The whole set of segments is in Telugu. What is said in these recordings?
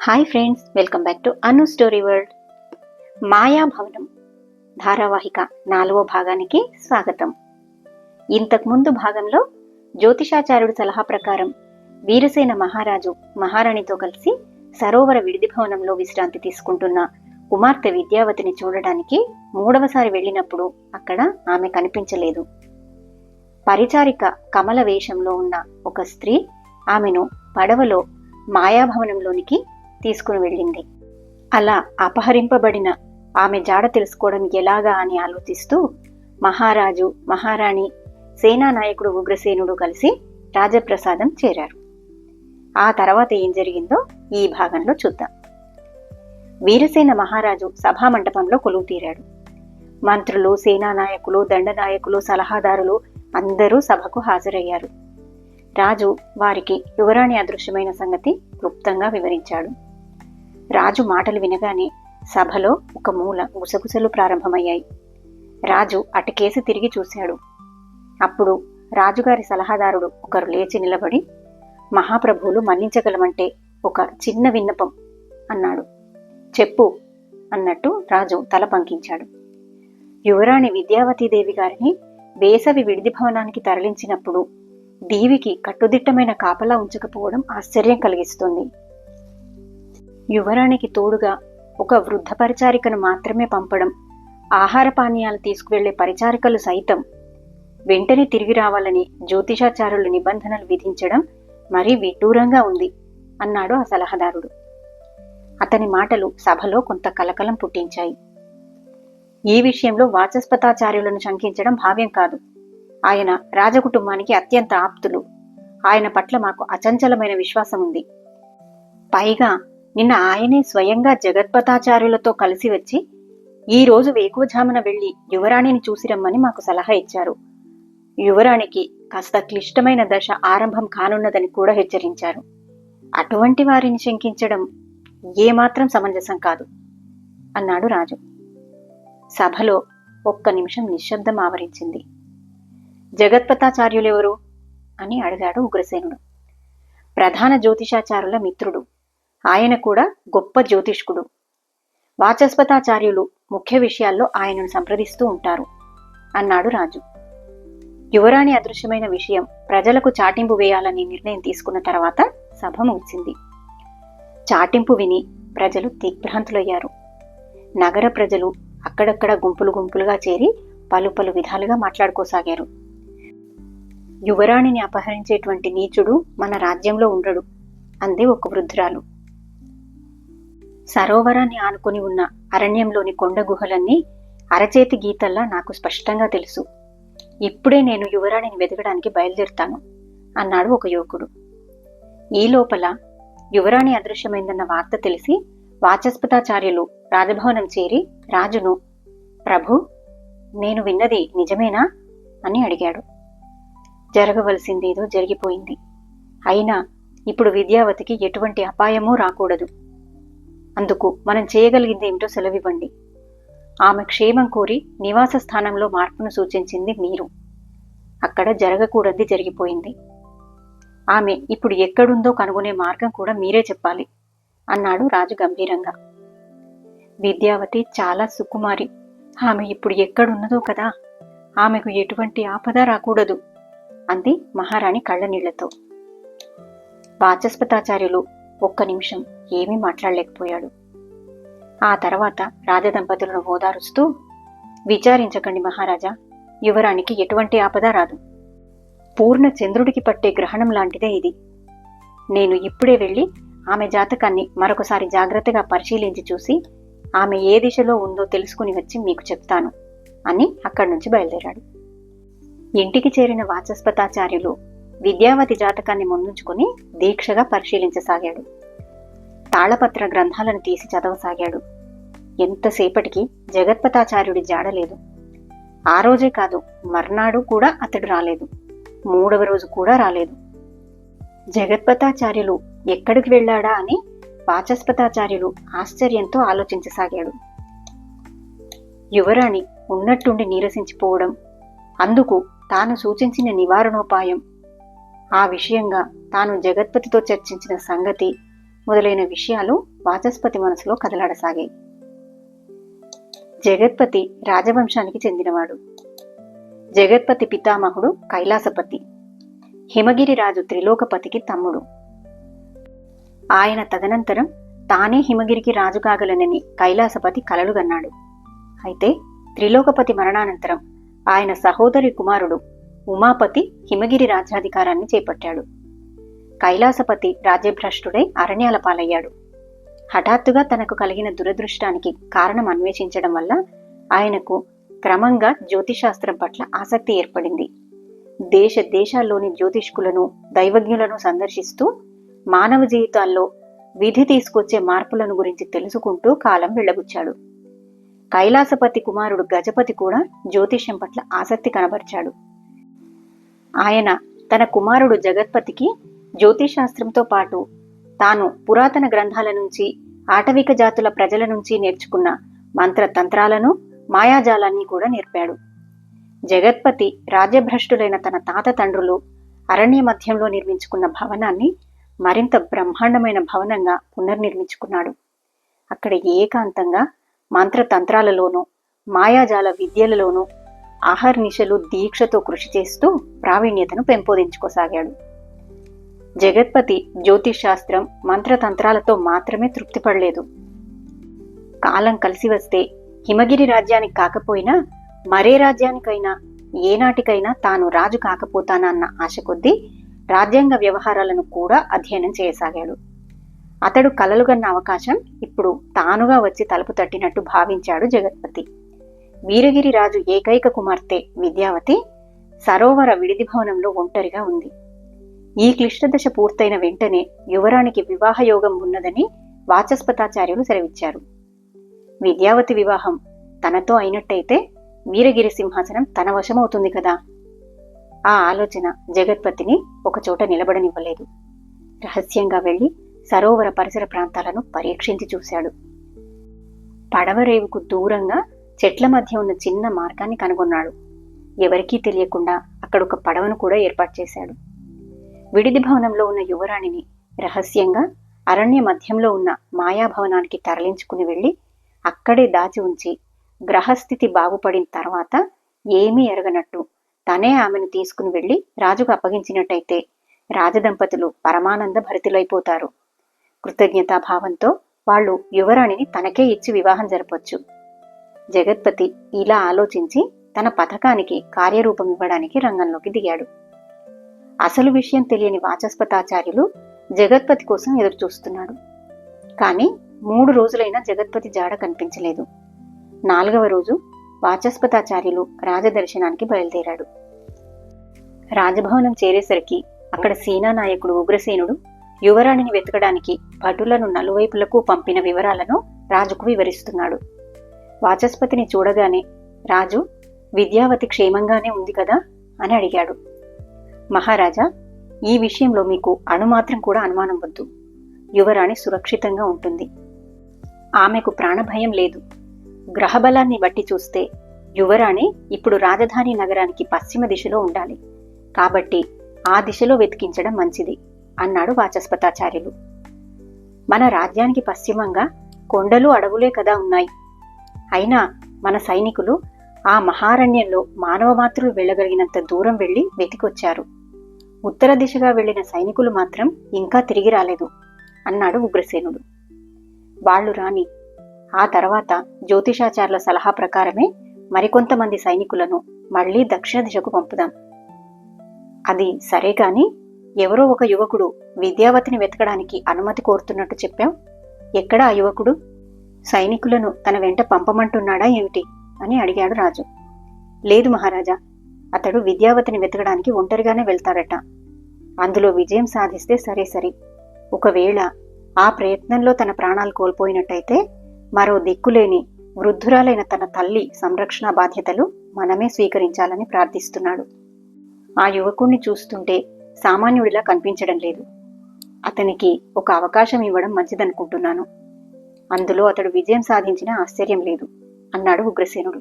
Hi friends welcome back to Anu story world మాయాభవనం ధారావాహిక నాలుగో భాగానికి స్వాగతం. ఇంతకుముందు భాగంలో జ్యోతిషాచార్యుడు సలహా ప్రకారం వీరసేన మహారాజు మహారాణితో కలిసి సరోవర విడిది భవనంలో విశ్రాంతి తీసుకుంటున్న కుమార్తె విద్యావతిని చూడడానికి మూడవసారి వెళ్ళినప్పుడు అక్కడ ఆమె కనిపించలేదు. పరిచారిక కమల వేషంలో ఉన్న ఒక స్త్రీ ఆమెను పడవలో మాయాభవనంలోనికి తీసుకుని వెళ్ళింది. అలా అపహరింపబడిన ఆమె జాడ తెలుసుకోవడం ఎలాగా అని ఆలోచిస్తూ మహారాజు మహారాణి సేనానాయకుడు ఉగ్రసేనుడు కలిసి రాజప్రసాదం చేరారు. ఆ తర్వాత ఏం జరిగిందో ఈ భాగంలో చూద్దాం. వీరసేన మహారాజు సభామండపంలో కొలువు తీరాడు. మంత్రులు సేనానాయకులు దండనాయకులు సలహాదారులు అందరూ సభకు హాజరయ్యారు. రాజు వారికి యువరాణి అదృశ్యమైన సంగతి క్లుప్తంగా వివరించాడు. రాజు మాటలు వినగానే సభలో ఒక మూల గుసగుసలు ప్రారంభమయ్యాయి. రాజు అటుకేసి తిరిగి చూశాడు. అప్పుడు రాజుగారి సలహాదారుడు ఒకరు లేచి నిలబడి మహాప్రభువులు మన్నించగలమంటే ఒక చిన్న విన్నపం అన్నాడు. చెప్పు అన్నట్టు రాజు తల పంకించాడు. యువరాణి విద్యావతీదేవి గారిని వేసవి విడిది భవనానికి తరలించినప్పుడు దీవికి కట్టుదిట్టమైన కాపలా ఉంచకపోవడం ఆశ్చర్యం కలిగిస్తుంది. యువరాణికి తోడుగా ఒక వృద్ధ పరిచారికను మాత్రమే పంపడం ఆహార పానీయాలు తీసుకువెళ్ళే పరిచారికలు సైతం వెంటనే తిరిగి రావాలని జ్యోతిషాచారులు నిబంధనలు విధించడం మరీ విడ్డూరంగా ఉంది అన్నాడు ఆ సలహాదారుడు. అతని మాటలు సభలో కొంత కలకలం పుట్టించాయి. ఈ విషయంలో వాచస్పతాచార్యులను శంకించడం భావ్యం కాదు. ఆయన రాజకుటుంబానికి అత్యంత ఆప్తులు. ఆయన పట్ల మాకు అచంచలమైన విశ్వాసం ఉంది పైగా నిన్న ఆయనే స్వయంగా జగత్పతాచార్యులతో కలిసి వచ్చి ఈ రోజు వేకువజామున వెళ్ళి యువరాణిని చూసిరమ్మని మాకు సలహా ఇచ్చారు. యువరాణికి కాస్త క్లిష్టమైన దశ ఆరంభం కానున్నదని కూడా హెచ్చరించారు. అటువంటి వారిని శంకించడం ఏమాత్రం సమంజసం కాదు అన్నాడు రాజు. సభలో ఒక్క నిమిషం నిశ్శబ్దం ఆవరించింది. జగత్పతాచార్యులెవరు? అని అడిగాడు ఉగ్రసేనుడు. ప్రధాన జ్యోతిషాచారుల మిత్రుడు ఆయన కూడా గొప్ప జ్యోతిష్కుడు. వాచస్పతాచార్యులు ముఖ్య విషయాల్లో ఆయనను సంప్రదిస్తూ ఉంటారు అన్నాడు రాజు. యువరాణి అదృశ్యమైన విషయం ప్రజలకు చాటింపు వేయాలని నిర్ణయం తీసుకున్న తర్వాత సభ ముగిసింది. చాటింపు విని ప్రజలు దిగ్భ్రాంతులయ్యారు. నగర ప్రజలు అక్కడక్కడ గుంపులు గుంపులుగా చేరి పలు పలు విధాలుగా మాట్లాడుకోసాగారు. యువరాణిని అపహరించేటువంటి నీచుడు మన రాజ్యంలో ఉండడు అంది ఒక వృద్ధురాలు. సరోవరాన్ని ఆనుకుని ఉన్న అరణ్యంలోని కొండ గుహలన్నీ అరచేతి గీతల్లా నాకు స్పష్టంగా తెలుసు. ఇప్పుడే నేను యువరాణిని వెతకడానికి బయలుదేరుతాను అన్నాడు ఒక యువకుడు. ఈ లోపల యువరాణి అదృశ్యమైందన్న వార్త తెలిసి వాచస్పతాచార్యులు రాజభవనం చేరి రాజును ప్రభు నేను విన్నది నిజమేనా? అని అడిగాడు. జరగవలసిందేదో జరిగిపోయింది. అయినా ఇప్పుడు విద్యావతికి ఎటువంటి అపాయమూ రాకూడదు. అందుకు మనం చేయగలిగింది ఏమిటో సెలవివ్వండి. ఆమె క్షేమం కోరి నివాస స్థానంలో మార్పును సూచించింది మీరు అక్కడ జరగకూడది జరిగిపోయింది. ఆమె ఇప్పుడు ఎక్కడుందో కనుగొనే మార్గం కూడా మీరే చెప్పాలి అన్నాడు రాజు గంభీరంగా. విద్యావతి చాలా సుకుమారి. ఆమె ఇప్పుడు ఎక్కడున్నదో కదా ఆమెకు ఎటువంటి ఆపద రాకూడదు అంది మహారాణి కళ్ళనీళ్ళతో. వాచస్పతాచార్యులు ఒక్క నిమిషం ఏమీ మాట్లాడలేకపోయాడు. ఆ తర్వాత రాజదంపతులను ఓదారుస్తూ విచారించకండి మహారాజా యువరానికి ఎటువంటి ఆపద రాదు. పూర్ణ చంద్రుడికి పట్టే గ్రహణం లాంటిదే ఇది. నేను ఇప్పుడే వెళ్ళి ఆమె జాతకాన్ని మరొకసారి జాగ్రత్తగా పరిశీలించి చూసి ఆమె ఏ దిశలో ఉందో తెలుసుకుని వచ్చి మీకు చెప్తాను అని అక్కడి నుంచి బయలుదేరాడు. ఇంటికి చేరిన వాచస్పతాచార్యులు విద్యావతి జాతకాన్ని ముందుంచుకుని దీక్షగా పరిశీలించసాగాడు. తాళపత్ర గ్రంథాలను తీసి చదవసాగాడు. ఎంతసేపటికి జగత్పతాచార్యుడి జాడలేదు ఆ రోజే కాదు మర్నాడు కూడా అతడు రాలేదు. మూడవ రోజు కూడా రాలేదు. జగత్పతాచార్యులు ఎక్కడికి వెళ్ళాడా అని వాచస్పతాచార్యులు ఆశ్చర్యంతో ఆలోచించసాగాడు. యువరాణి ఉన్నట్టుండి నీరసించిపోవడం అందుకు తాను సూచించిన నివారణోపాయం ఆ విషయంగా తాను జగత్పతితో చర్చించిన సంగతి మొదలైన విషయాలు వాచస్పతి మనసులో కదలాడసాగాయి. జగత్పతి రాజవంశానికి చెందినవాడు. జగత్పతి పితామహుడు కైలాసపతి. హిమగిరి రాజు త్రిలోకపతికి తమ్ముడు. ఆయన తదనంతరం తానే హిమగిరికి రాజు కాగలనని కైలాసపతి కలలుగన్నాడు అయితే త్రిలోకపతి మరణానంతరం ఆయన సహోదరి కుమారుడు ఉమాపతి హిమగిరి రాజ్యాధికారాన్ని చేపట్టాడు. కైలాసపతి రాజ్యభ్రష్టుడై అరణ్యాల పాలయ్యాడు హఠాత్తుగా తనకు కలిగిన దురదృష్టానికి కారణం అన్వేషించడం వల్ల ఆయనకు క్రమంగా జ్యోతిశాస్త్రం పట్ల ఆసక్తి ఏర్పడింది. దేశ దేశాల్లోని జ్యోతిష్కులను దైవజ్ఞులను సందర్శిస్తూ మానవ జీవితాల్లో విధి తీసుకొచ్చే మార్పులను గురించి తెలుసుకుంటూ కాలం వెళ్ళబుచ్చాడు కైలాసపతి కుమారుడు గజపతి కూడా జ్యోతిష్యం పట్ల ఆసక్తి కనబరిచాడు. ఆయన తన కుమారుడు జగత్పతికి జ్యోతిశాస్త్రంతో పాటు తాను పురాతన గ్రంథాల నుంచి ఆటవిక జాతుల ప్రజల నుంచి నేర్చుకున్న మంత్రతంత్రాలను మాయాజాలాన్ని కూడా నేర్పాడు. జగత్పతి రాజ్యభ్రష్టులైన తన తాత తండ్రులు అరణ్య మధ్యంలో నిర్మించుకున్న భవనాన్ని మరింత బ్రహ్మాండమైన భవనంగా పునర్నిర్మించుకున్నాడు. అక్కడ ఏకాంతంగా మంత్రతంత్రాలలోనూ మాయాజాల విద్యలలోనూ ఆహర్నిశలు దీక్షతో కృషి చేస్తూ ప్రావీణ్యతను పెంపొందించుకోసాగాడు. జగత్పతి జ్యోతిశాస్త్రం మంత్రతంత్రాలతో మాత్రమే తృప్తిపడలేదు. కాలం కలిసి వస్తే హిమగిరి రాజ్యానికి కాకపోయినా మరే రాజ్యానికైనా ఏనాటికైనా తాను రాజు కాకపోతానన్న ఆశ కొద్దీ రాజ్యాంగ వ్యవహారాలను కూడా అధ్యయనం చేయసాగాడు. అతడు కలలుగన్న అవకాశం ఇప్పుడు తానుగా వచ్చి తలుపు తట్టినట్టు భావించాడు జగత్పతి. వీరగిరి రాజు ఏకైక కుమార్తె విద్యావతి సరోవర విడిది భవనంలో ఒంటరిగా ఉంది. ఈ క్లిష్టదశ పూర్తయిన వెంటనే యువరానికి వివాహయోగం ఉన్నదని వాచస్పతాచార్యులు సెలవిచ్చారు. విద్యావతి వివాహం తనతో అయినట్టయితే వీరగిరి సింహాసనం తన వశమవుతుంది కదా? ఆ ఆలోచన జగత్పతిని ఒకచోట నిలబడనివ్వలేదు. రహస్యంగా వెళ్ళి సరోవర పరిసర ప్రాంతాలను పరీక్షించి చూశాడు. పడవరేవుకు దూరంగా చెట్ల మధ్య ఉన్న చిన్న మార్గాన్ని కనుగొన్నాడు. ఎవరికీ తెలియకుండా అక్కడ ఒక పడవను కూడా ఏర్పాటు చేశాడు. విడిది భవనంలో ఉన్న యువరాణిని రహస్యంగా అరణ్య మధ్యంలో ఉన్న మాయాభవనానికి తరలించుకుని వెళ్ళి అక్కడే దాచి ఉంచి గ్రహస్థితి బాగుపడిన తర్వాత ఏమీ ఎరగనట్టు తనే ఆమెను తీసుకుని వెళ్ళి రాజుకు అప్పగించినట్టయితే రాజదంపతులు పరమానంద భరితులైపోతారు. కృతజ్ఞతాభావంతో వాళ్ళు యువరాణిని తనకే ఇచ్చి వివాహం జరపొచ్చు. జగత్పతి ఇలా ఆలోచించి తన పథకానికి కార్యరూపం ఇవ్వడానికి రంగంలోకి దిగాడు. అసలు విషయం తెలియని వాచస్పతాచార్యులు జగత్పతి కోసం ఎదురు చూస్తున్నాడు కానీ మూడు రోజులైనా జగత్పతి జాడ కనిపించలేదు. నాలుగవ రోజు వాచస్పతాచార్యులు రాజదర్శనానికి బయలుదేరాడు. రాజభవనం చేరేసరికి అక్కడ సేనా నాయకుడు ఉగ్రసేనుడు యువరాణిని వెతకడానికి భటులను నలువైపులకు పంపిన వివరాలను రాజుకు వివరిస్తున్నాడు. వాచస్పతిని చూడగానే రాజు విద్యావతి క్షేమంగానే ఉంది కదా? అని అడిగాడు. మహారాజా ఈ విషయంలో మీకు అణుమాత్రం కూడా అనుమానం వద్దు. యువరాణి సురక్షితంగా ఉంటుంది. ఆమెకు ప్రాణభయం లేదు. గ్రహబలాన్ని బట్టి చూస్తే యువరాణి ఇప్పుడు రాజధాని నగరానికి పశ్చిమ దిశలో ఉండాలి. కాబట్టి ఆ దిశలో వెతికించడం మంచిది అన్నాడు వాచస్పతాచార్యులు. మన రాజ్యానికి పశ్చిమంగా కొండలు అడవులే కదా ఉన్నాయి. అయినా మన సైనికులు ఆ మహారణ్యంలో మానవమాతృలు వెళ్ళగలిగినంత దూరం వెళ్ళి వెతికొచ్చారు. ఉత్తర దిశగా వెళ్ళిన సైనికులు మాత్రం ఇంకా తిరిగి రాలేదు అన్నాడు ఉగ్రసేనుడు. వాళ్ళు రాని ఆ తర్వాత జ్యోతిషాచార్యుల సలహా ప్రకారమే మరికొంతమంది సైనికులను మళ్ళీ దక్షిణ దిశకు పంపుదాం. అది సరే కాని ఎవరో ఒక యువకుడు విద్యావతిని వెతకడానికి అనుమతి కోరుతున్నట్టు చెప్పాం ఎక్కడ ఆ యువకుడు? సైనికులను తన వెంట పంపమంటున్నాడా ఏమిటి? అని అడిగాడు రాజు. లేదు మహారాజా అతడు విద్యావతిని వెతకడానికి ఒంటరిగానే వెళ్తాడట అందులో విజయం సాధిస్తే సరే సరి. ఒకవేళ ఆ ప్రయత్నంలో తన ప్రాణాలు కోల్పోయినట్టయితే మరో దిక్కులేని వృద్ధురాలైన తన తల్లి సంరక్షణ బాధ్యతలు మనమే స్వీకరించాలని ప్రార్థిస్తున్నాడు. ఆ యువకుణ్ణి చూస్తుంటే సామాన్యుడిలా కనిపించడం లేదు. అతనికి ఒక అవకాశం ఇవ్వడం మంచిదనుకుంటున్నాను. అందులో అతడు విజయం సాధించిన ఆశ్చర్యం లేదు అన్నాడు ఉగ్రసేనుడు.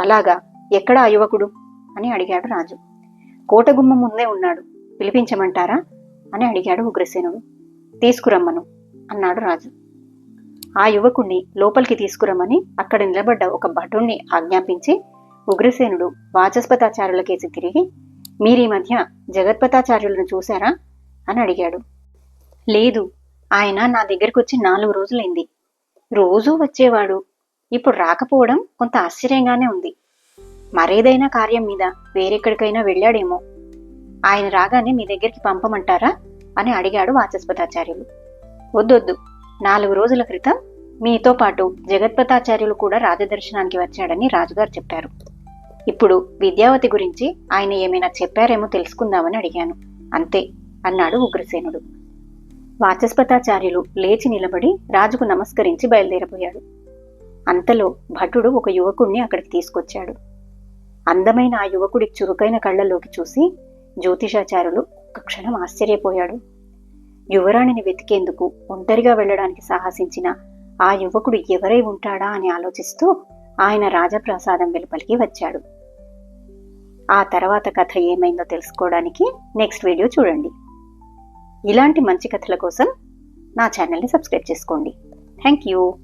అలాగా ఎక్కడ ఆ యువకుడు? అని అడిగాడు రాజు. కోటగుమ్మం ముందే ఉన్నాడు. పిలిపించమంటారా? అని అడిగాడు ఉగ్రసేనుడు. తీసుకురమ్మను అన్నాడు రాజు. ఆ యువకుణ్ణి లోపలికి తీసుకురమ్మని అక్కడ నిలబడ్డ ఒక భటుణ్ణి ఆజ్ఞాపించి ఉగ్రసేనుడు వాచస్పతాచార్యుల కేసి తిరిగి మీరీ మధ్య జగత్పతాచార్యులను చూశారా? అని అడిగాడు. లేదు ఆయన నా దగ్గరికి వచ్చి నాలుగు రోజులైంది. రోజూ వచ్చేవాడు. ఇప్పుడు రాకపోవడం కొంత ఆశ్చర్యంగానే ఉంది. మరేదైనా కార్యం మీద వేరెక్కడికైనా వెళ్ళాడేమో. ఆయన రాగానే మీ దగ్గరికి పంపమంటారా? అని అడిగాడు వాచస్పతాచార్యులు. వద్దొద్దు. నాలుగు రోజుల క్రితం మీతో పాటు జగత్పతాచార్యులు కూడా రాజదర్శనానికి వచ్చాడని రాజుగారు చెప్పారు. ఇప్పుడు విద్యావతి గురించి ఆయన ఏమైనా చెప్పారేమో తెలుసుకుందామని అడిగాను. అంతే అన్నాడు ఉగ్రసేనుడు. వాచస్పతాచార్యులు లేచి నిలబడి రాజుకు నమస్కరించి బయలుదేరబోయాడు. అంతలో భటుడు ఒక యువకుణ్ణి అక్కడికి తీసుకొచ్చాడు. అందమైన ఆ యువకుడి చురుకైన కళ్ళలోకి చూసి జ్యోతిషాచారులు ఒక క్షణం ఆశ్చర్యపోయాడు. యువరాణిని వెతికేందుకు ఒంటరిగా వెళ్ళడానికి సాహసించిన ఆ యువకుడు ఎవరై ఉంటాడా అని ఆలోచిస్తూ ఆయన రాజప్రసాదం వెలుపలికి వచ్చాడు. ఆ తర్వాత కథ ఏమైందో తెలుసుకోవడానికి నెక్స్ట్ వీడియో చూడండి. ఇలాంటి మంచి కథల కోసం నా ఛానల్ని సబ్స్క్రైబ్ చేసుకోండి. Thank you.